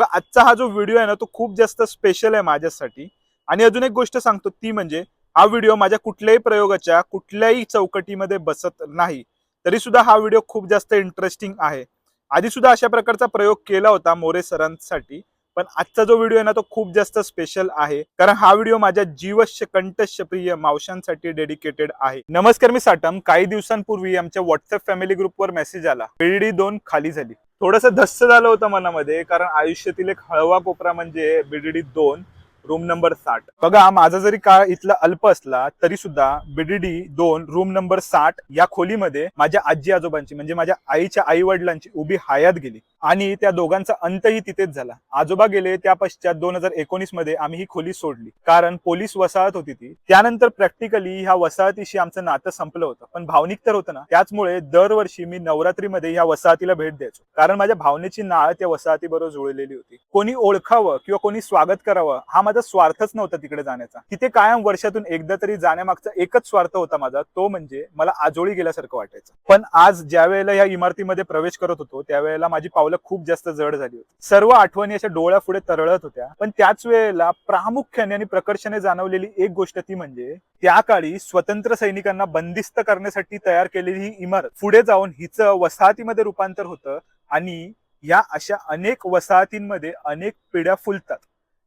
तर आजचा हा जो व्हिडिओ आहे ना तो खूप जास्त स्पेशल आहे माझ्यासाठी. आणि अजून एक गोष्ट सांगतो ती म्हणजे हा व्हिडिओ माझ्या कुठल्याही प्रयोगाच्या कुठल्याही चौकटीमध्ये बसत नाही. तरी सुद्धा हा व्हिडिओ खूप जास्त इंटरेस्टिंग आहे. आधी सुद्धा अशा प्रकारचा प्रयोग केला होता मोरे सरांसाठी पण आजचा जो व्हिडिओ आहे ना तो खूप जास्त स्पेशल आहे. कारण हा व्हिडिओ माझ्या जीवश्य कंठश्य प्रिय मावशांसाठी डेडिकेटेड आहे. नमस्कार मी साटम काही दिवसांपूर्वी आमच्या व्हॉट्सअप फॅमिली ग्रुपवर मेसेज आला. बीडी दोन खाली झाली. थोडस धस्स झालं होतं मनामध्ये कारण आयुष्यातील एक हळवा कोपरा म्हणजे बीडीडी दोन रूम नंबर साठ. बघा माझा जरी काळ इथला अल्प असला तरी सुद्धा बीडीडी दोन रूम नंबर साठ या खोलीमध्ये माझ्या आजी आजोबांची म्हणजे माझ्या आईच्या आई वडिलांची उभी हयात गेली. आणि त्या दोघांचा अंतही तिथेच झाला. आजोबा गेले त्या पश्चात दोन हजार एकोणीसमध्ये आम्ही ही खोली सोडली. कारण पोलीस वसाहत होती ती. त्यानंतर प्रॅक्टिकली ह्या वसाहतीशी आमचं नातं संपलं होतं. पण भावनिक तर होतं ना. त्याचमुळे दरवर्षी मी नवरात्रीमध्ये ह्या वसाहतीला भेट द्यायचो. कारण माझ्या भावनेची नाळ त्या वसाहतीबरोबर जुळलेली होती. कोणी ओळखावं किंवा कोणी स्वागत करावं हा माझा स्वार्थच नव्हता तिकडे जाण्याचा. तिथे कायम वर्षातून एकदा तरी जाण्यामागचा एकच स्वार्थ होता माझा. तो म्हणजे मला आजोळी गेल्यासारखं वाटायचं. पण आज ज्या वेळेला या इमारतीमध्ये प्रवेश करत होतो त्यावेळेला माझी पावलं खूप जास्त जड झाली होती. सर्व आठवणी अशा डोळ्यापुढे तरळत होत्या. पण त्याच वेळेला प्रामुख्याने आणि प्रकर्षाने जाणवलेली एक गोष्ट ती म्हणजे त्या काळी स्वतंत्र सैनिकांना बंदिस्त करण्यासाठी तयार केलेली ही इमारत पुढे जाऊन हिचं वसाहतीमध्ये रूपांतर होतं आणि या अशा अनेक वसाहतींमध्ये अनेक पिढ्या फुलतात.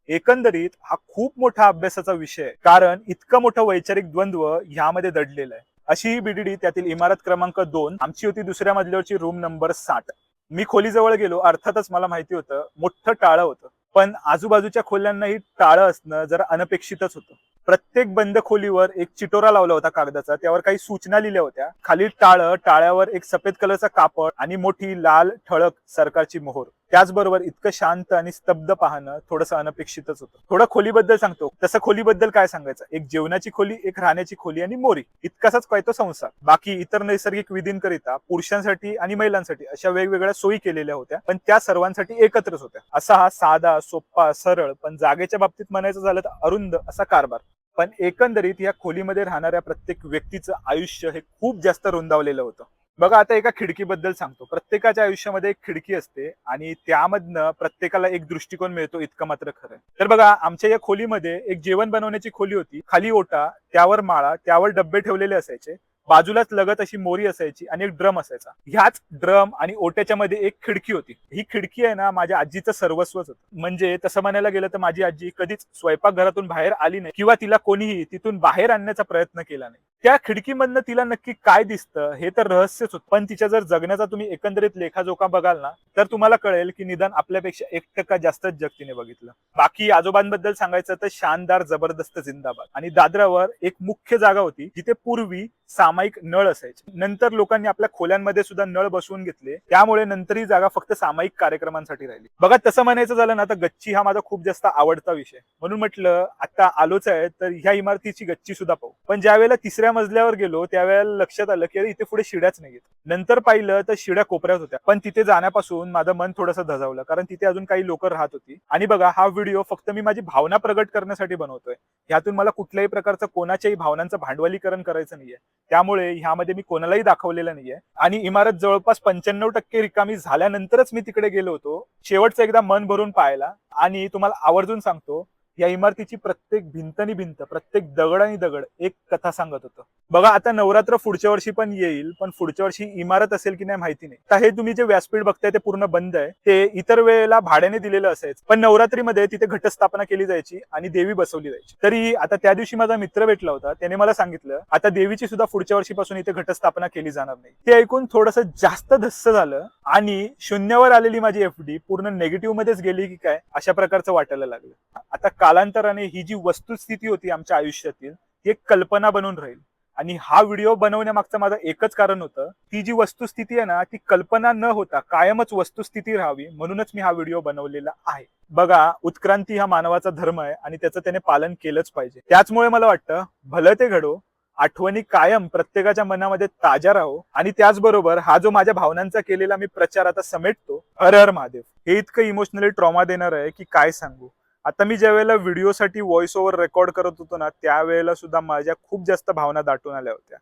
एकंदरीत हा खूप मोठा अभ्यासाचा विषय कारण इतकं मोठं वैचारिक द्वंद्व ह्यामध्ये दडलेलं आहे. अशी ही बीडीडी त्यातील इमारत क्रमांक दोन आमची होती दुसऱ्या मजल्यावरची रूम नंबर साठ. मी खोलीजवळ गेलो अर्थातच मला माहिती होतं मोठं टाळं होतं. पण आजूबाजूच्या खोल्यांनाही टाळं असणं जरा अनपेक्षितच होतं. प्रत्येक बंद खोलीवर एक चिटोरा लावला होता कागदाचा त्यावर काही सूचना लिहिल्या होत्या. खाली टाळं टाळ्यावर एक सफेद कलरचा कापड आणि मोठी लाल ठळक सरकारची मोहर. त्याचबरोबर इतकं शांत आणि स्तब्ध पाहणं थोडंसं अनपेक्षितच होतं. थोडं खोलीबद्दल सांगतो. तसं खोलीबद्दल काय सांगायचं? एक जेवणाची खोली एक राहण्याची खोली आणि मोरी. इतकासाच काय तो संसार. बाकी इतर नैसर्गिक विधींकरिता पुरुषांसाठी आणि महिलांसाठी अशा वेगवेगळ्या सोयी केलेल्या होत्या पण त्या सर्वांसाठी एकत्रच होत्या. असा हा साधा सोप्पा सरळ पण जागेच्या बाबतीत म्हणायचं झालं तर अरुंद असा कारभार. पण एकंदरीत या खोलीमध्ये राहणाऱ्या प्रत्येक व्यक्तीचं आयुष्य हे खूप जास्त रुंदावलेलं होतं. बघा आता एका खिडकीबद्दल सांगतो. प्रत्येकाच्या आयुष्यामध्ये एक खिडकी असते आणि त्यामधनं प्रत्येकाला एक दृष्टिकोन मिळतो इतकं मात्र खरं तर बघा आमच्या या खोलीमध्ये एक जेवण बनवण्याची खोली होती. खाली ओटा त्यावर माळा त्यावर डब्बे ठेवलेले असायचे. बाजूलाच लगत अशी मोरी असायची आणि एक ड्रम असायचा. ह्याच ड्रम आणि ओट्याच्या मध्ये एक खिडकी होती. ही खिडकी आहे ना माझ्या आजीचं सर्वस्वच होतं. म्हणजे तसं म्हणायला गेलं तर माझी आजी कधीच स्वयंपाकघरातून बाहेर आली नाही किंवा तिला कोणीही तिथून बाहेर आणण्याचा प्रयत्न केला नाही. त्या खिडकीमधनं तिला नक्की काय दिसतं हे तर रहस्यच होतं. पण तिच्या जर जगण्याचा तुम्ही एकंदरीत लेखाजोखा बघाल ना तर तुम्हाला कळेल की निदान आपल्यापेक्षा एक टक्का जास्तच जगतीने बघितलं. बाकी आजोबांबद्दल सांगायचं तर शानदार जबरदस्त जिंदाबाद. आणि दादरावर एक मुख्य जागा होती जिथे पूर्वी साम सामायिक नळ असायचे. नंतर लोकांनी आपल्या खोल्यांमध्ये सुद्धा नळ बसवून घेतले. त्यामुळे नंतर ही जागा फक्त सामायिक कार्यक्रमांसाठी राहिली. बघा तसं म्हणायचं झालं ना तर गच्ची हा माझा खूप जास्त आवडता विषय. म्हणून म्हटलं आता आलोच आहे तर ह्या इमारतीची गच्ची सुद्धा पाहू. पण ज्या वेळेला तिसऱ्या मजल्यावर गेलो त्यावेळेला लक्षात आलं की इथे पुढे शिड्याच नाहीयेत. नंतर पाहिलं तर शिड्या कोपऱ्यात होत्या. पण तिथे जाण्यापासून माझं मन थोडंसं धजावलं कारण तिथे अजून काही लोक राहत होती. आणि बघा हा व्हिडिओ फक्त मी माझी भावना प्रगट करण्यासाठी बनवतोय. ह्यातून मला कुठल्याही प्रकारचं कोणाच्याही भावनांचं भांडवलीकरण करायचं नाहीये. त्यामुळे ह्यामध्ये मी कोणालाही दाखवलेलं नाहीये. आणि इमारत जवळपास पंच्याण्णव टक्के रिकामी झाल्यानंतरच मी तिकडे गेलो होतो. शेवटचं एकदा मन भरून पाहायला. आणि तुम्हाला आवर्जून सांगतो या इमारतीची प्रत्येक भिंत आणि भिंत प्रत्येक दगड आणि दगड एक कथा सांगत होतं. बघा आता नवरात्र पुढच्या वर्षी पण येईल पण पुढच्या वर्षी इमारत असेल की नाही माहिती नाही. तर हे तुम्ही जे व्यासपीठ बघताय ते पूर्ण बंद आहे. ते इतर वेळेला भाड्याने दिलेलं असायचं पण नवरात्रीमध्ये तिथे घटस्थापना केली जायची आणि देवी बसवली जायची. तरी आता त्या दिवशी माझा मित्र भेटला होता त्याने मला सांगितलं आता देवीची सुद्धा पुढच्या वर्षीपासून इथे घटस्थापना केली जाणार नाही. ते ऐकून थोडस जास्त धस्स झालं आणि शून्यावर आलेली माझी एफडी पूर्ण नेगेटिव्ह मध्येच गेली की काय अशा प्रकारचं वाटायला लागलं. आता कालांतराने ही जी वस्तुस्थिती होती आमच्या आयुष्यातील ती एक कल्पना बनून राहील. आणि हा व्हिडिओ बनवण्यामागचं माझं एकच कारण होतं ती जी वस्तुस्थिती आहे ना ती कल्पना न होता कायमच वस्तुस्थिती राहावी म्हणूनच मी हा व्हिडिओ बनवलेला आहे. बघा उत्क्रांती हा मानवाचा धर्म आहे आणि त्याचं त्याने पालन केलंच पाहिजे. त्याचमुळे मला वाटतं भलं ते घडो आठवणी कायम प्रत्येकाच्या मनामध्ये ताज्या राहो आणि त्याचबरोबर हा जो माझ्या भावनांचा केलेला मी प्रचार आता समेटतो हर हर महादेव. हे इतकं इमोशनली ट्रॉमा देणार आहे की काय सांगू? आता मी ज्या वेळेला व्हिडिओसाठी व्हॉइस ओव्हर रेकॉर्ड करत होतो ना त्यावेळेला सुद्धा माझ्या खूप जास्त भावना दाटून आल्या होत्या.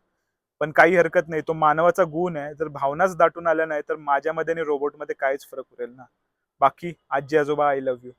पण काही हरकत नाही तो मानवाचा गुण आहे. जर भावनाच दाटून आल्या नाही तर माझ्यामध्ये आणि रोबोटमध्ये काहीच फरक उरेल ना. बाकी आजी आजोबा आय लव्ह यू